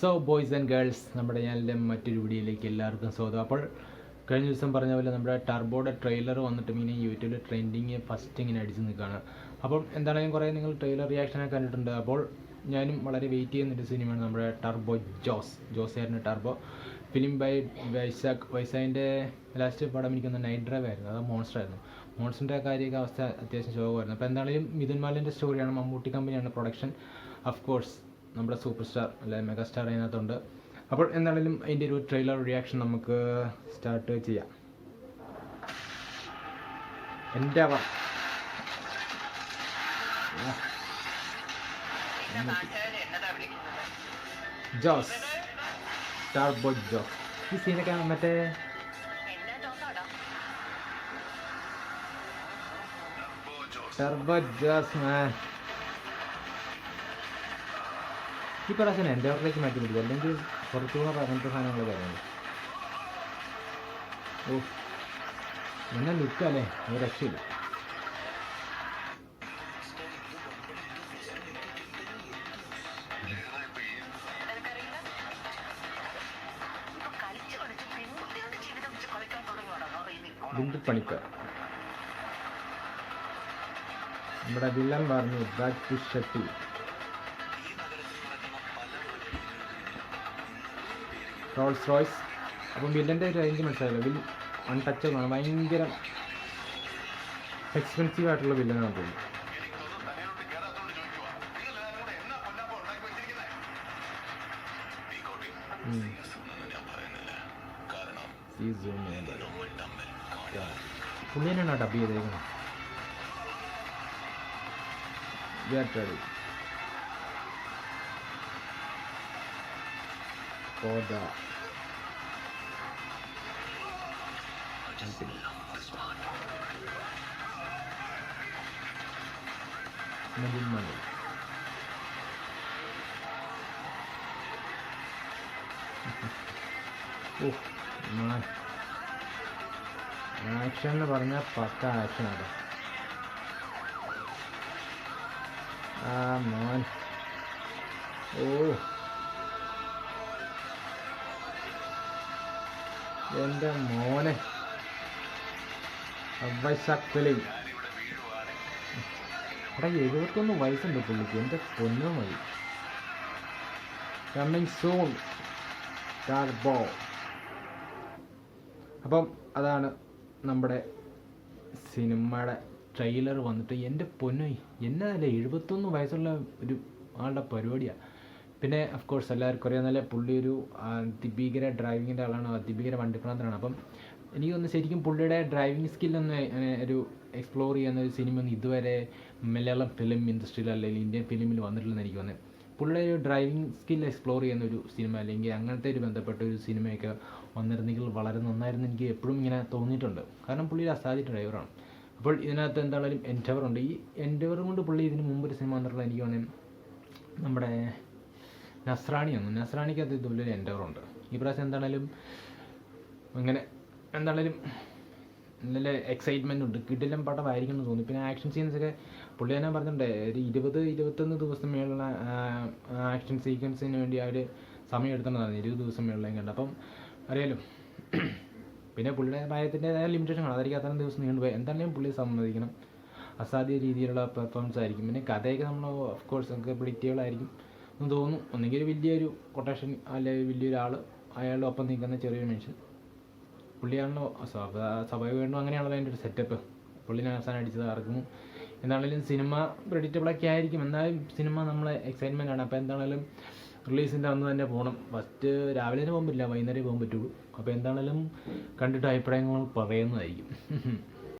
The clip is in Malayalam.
സോ ബോയ്സ് ആൻഡ് ഗേൾസ് നമ്മുടെ ചാനലിന്റെ മറ്റൊരു വീഡിയോയിലേക്ക് എല്ലാവർക്കും സ്വാഗതം. അപ്പോൾ കഴിഞ്ഞ ദിവസം പറഞ്ഞ പോലെ നമ്മുടെ ടർബോയുടെ ട്രെയിലർ വന്നിട്ട് ഇങ്ങനെ യൂട്യൂബിൽ ട്രെൻഡിങ് ഫസ്റ്റ് ഇങ്ങനെ അടിച്ച് നിൽക്കുകയാണ്. അപ്പം എന്താണെങ്കിലും കുറേ നിങ്ങൾ ട്രെയിലർ റിയാക്ഷനൊക്കെ കണ്ടിട്ടുണ്ട്. അപ്പോൾ ഞാനും വളരെ വെയിറ്റ് ചെയ്യുന്നൊരു സിനിമയാണ് നമ്മുടെ ടർബോ ജോസ് ജോസായിരുന്നു ടർബോ ഫിലിം ബൈ വൈശാഖ് വൈശാഖിന്റെ ലാസ്റ്റ് പടം എനിക്കൊന്ന് നൈറ്റ് ഡ്രൈവ് ആയിരുന്നു. അത് മോൺസ്റ്റർ ആയിരുന്നു. മോൺസ്റ്ററിന്റെ കാര്യമൊക്കെ അവസ്ഥ അത്യാവശ്യം ശോകമായിരുന്നു. അപ്പോൾ എന്താണെങ്കിലും മിഥുൻ മാലിന്റെ സ്റ്റോറിയാണ് മമ്മൂട്ടി കമ്പനിയാണ് പ്രൊഡക്ഷൻ അഫ് കോഴ്സ് നമ്മുടെ സൂപ്പർ സ്റ്റാർ അല്ലെ മെഗാ സ്റ്റാർ അതിനകത്തുണ്ട്. അപ്പോൾ എന്താണെങ്കിലും അതിന്റെ ഒരു ട്രെയിലർ റിയാക്ഷൻ നമുക്ക് സ്റ്റാർട്ട് ചെയ്യാം. എന്റെ ജോസ്. ടർബോ ജോസ്. ഈ സീനൊക്കെ മറ്റേ ടർബോ ജോസ് മാൻ പ്രാവശ്യം എന്റെ ഓർഡറിലേക്ക് മാറ്റി പിടിക്കും അല്ലെങ്കിൽ കുറച്ചുകൂടെ അങ്ങനത്തെ സാധനങ്ങൾ പറയുന്നത് ഓ എന്നെ ലുക്കല്ലേ ഒരു രക്ഷയില്ല. ബിന്ദു നമ്മുടെ വില്ലൻ പറഞ്ഞു ബ്രാഡ് ഷെട്ടി റോൾസ് റോയ്സ് അപ്പം വില്ലന്റെ റേഞ്ച് മനസ്സിലായല്ലോ വിൽ ടച്ച് ആണ് ഭയങ്കര എക്സ്പെൻസീവ് ആയിട്ടുള്ള വില്ലനാണ് തോന്നുന്നു ഉം. ഈ zoom ചെയ്യാൻ പാടില്ല. പുള്ളി തന്നെയാണോ ഡബ് ചെയ്തേക്കുന്നത്. ഓ മാൻ ആക്ഷൻ എന്ന് പറഞ്ഞാൽ പക്ക ആക്ഷൻ ആണ് ആ മോൻ. ഓ. എന്റെ മോനെ. അവശക്കലി എടാ എഴുപത്തൊന്ന് വയസ്സുണ്ട് പുള്ളിക്ക്. എന്റെ പൊന്നു മതി കമ്മിങ് സൂൺ ബോ അപ്പം അതാണ് നമ്മുടെ സിനിമയുടെ ട്രെയിലർ വന്നിട്ട് എന്റെ പൊന്നു എന്നതല്ല എഴുപത്തൊന്ന് വയസ്സുള്ള ഒരു ആളുടെ പരിപാടിയാണ് പിന്നെ ഓഫ് കോഴ്സ് എല്ലാവർക്കും അറിയാവുന്ന പുള്ളി ഒരു അതിഭീകര ഡ്രൈവിങ്ങിന്റെ ആളാണ്. അതിഭീകര വണ്ടിപ്രാന്തനാണ് അപ്പം എനിക്ക് തോന്നുന്നു ശരിക്കും പുള്ളിയുടെ ഡ്രൈവിംഗ് സ്കില്ലൊന്ന് ഒരു എക്സ്പ്ലോർ ചെയ്യുന്ന ഒരു സിനിമ ഒന്നും ഇതുവരെ മലയാളം ഫിലിം ഇൻഡസ്ട്രിയിൽ അല്ലെങ്കിൽ ഇന്ത്യൻ ഫിലിമിൽ വന്നിട്ടില്ലെന്ന് എനിക്ക് തോന്നുന്നത് പുള്ളിയുടെ ഒരു ഡ്രൈവിംഗ് സ്കിൽ എക്സ്പ്ലോർ ചെയ്യുന്ന ഒരു സിനിമ അല്ലെങ്കിൽ അങ്ങനത്തെ ഒരു ബന്ധപ്പെട്ട ഒരു സിനിമയൊക്കെ വന്നിരുന്നെങ്കിൽ വളരെ നന്നായിരുന്നു എനിക്ക് എപ്പോഴും ഇങ്ങനെ തോന്നിയിട്ടുണ്ട്. കാരണം പുള്ളി ഒരു അസാധ്യ ഡ്രൈവറാണ് അപ്പോൾ ഇതിനകത്ത് എന്താണെങ്കിലും എൻഡവർ ഉണ്ട്. ഈ എൻഡവർ കൊണ്ട് പുള്ളി ഇതിന് മുമ്പ് ഒരു സിനിമ വന്നിട്ടുള്ള എനിക്ക് തോന്നുന്നത് നമ്മുടെ നസ്രാണി ഒന്നും നസ്രാണിക്കകത്ത് ഇതുപോലെ എൻഡവർ ഉണ്ട്. ഈ പ്രാവശ്യം എന്താണേലും അങ്ങനെ എന്താണേലും നല്ല എക്സൈറ്റ്മെന്റ് ഉണ്ട്. കിടിലം പടമായിരിക്കും എന്ന് തോന്നുന്നു പിന്നെ ആക്ഷൻ സീൻസൊക്കെ പുള്ളി തന്നെ പറഞ്ഞിട്ടുണ്ട്. ഒരു ഇരുപത് ഇരുപത്തൊന്ന് ദിവസം മേലുള്ള ആക്ഷൻ സീക്വൻസിന് വേണ്ടി അവർ സമയം എടുത്തിട്ടുണ്ടായിരുന്നു. ഇരുപത് ദിവസം മേളിലേക്ക് കണ്ട്. അപ്പം അറിയാലോ. പിന്നെ പുള്ളിയുടെ പ്രായത്തിന്റെതായ ലിമിറ്റേഷൻ കാണും അതായിരിക്കും അത്രയും ദിവസം നീണ്ടുപോയി എന്തായാലും പുള്ളി സമ്മതിക്കണം അസാധ്യ രീതിയിലുള്ള പെർഫോമൻസ് ആയിരിക്കും. പിന്നെ കഥയൊക്കെ നമ്മൾ ഓഫ് കോഴ്സ് നമുക്ക് പ്രിഡിക്റ്റബിളായിരിക്കും എന്ന് തോന്നുന്നു. ഒന്നെങ്കിൽ വലിയൊരു കൊട്ടേഷൻ അല്ലെങ്കിൽ വലിയൊരാൾ അയാളുടെ ഒപ്പം നിൽക്കുന്ന ചെറിയൊരു മനുഷ്യൻ. പുള്ളിയാണല്ലോ സ്വാഭാവികമായിട്ടും അങ്ങനെയാണല്ലോ അതിന്റെ ഒരു സെറ്റപ്പ് പുള്ളിനെ അവസാനം അടിച്ചത് ആർക്കും. എന്താണെങ്കിലും സിനിമ പ്രെഡിക്റ്റബിളൊക്കെ ആയിരിക്കും. എന്നാലും സിനിമ നമ്മളെ എക്സൈറ്റ്മെന്റ് ആണ്. അപ്പോൾ എന്താണെങ്കിലും റിലീസിന്റെ അന്ന് തന്നെ പോകണം ഫസ്റ്റ് രാവിലെ തന്നെ പോകാൻ പറ്റില്ല വൈകുന്നേരം പോകാൻ പറ്റുള്ളൂ. അപ്പോൾ എന്താണെങ്കിലും കണ്ടിട്ട് അഭിപ്രായങ്ങൾ പറയുന്നതായിരിക്കും.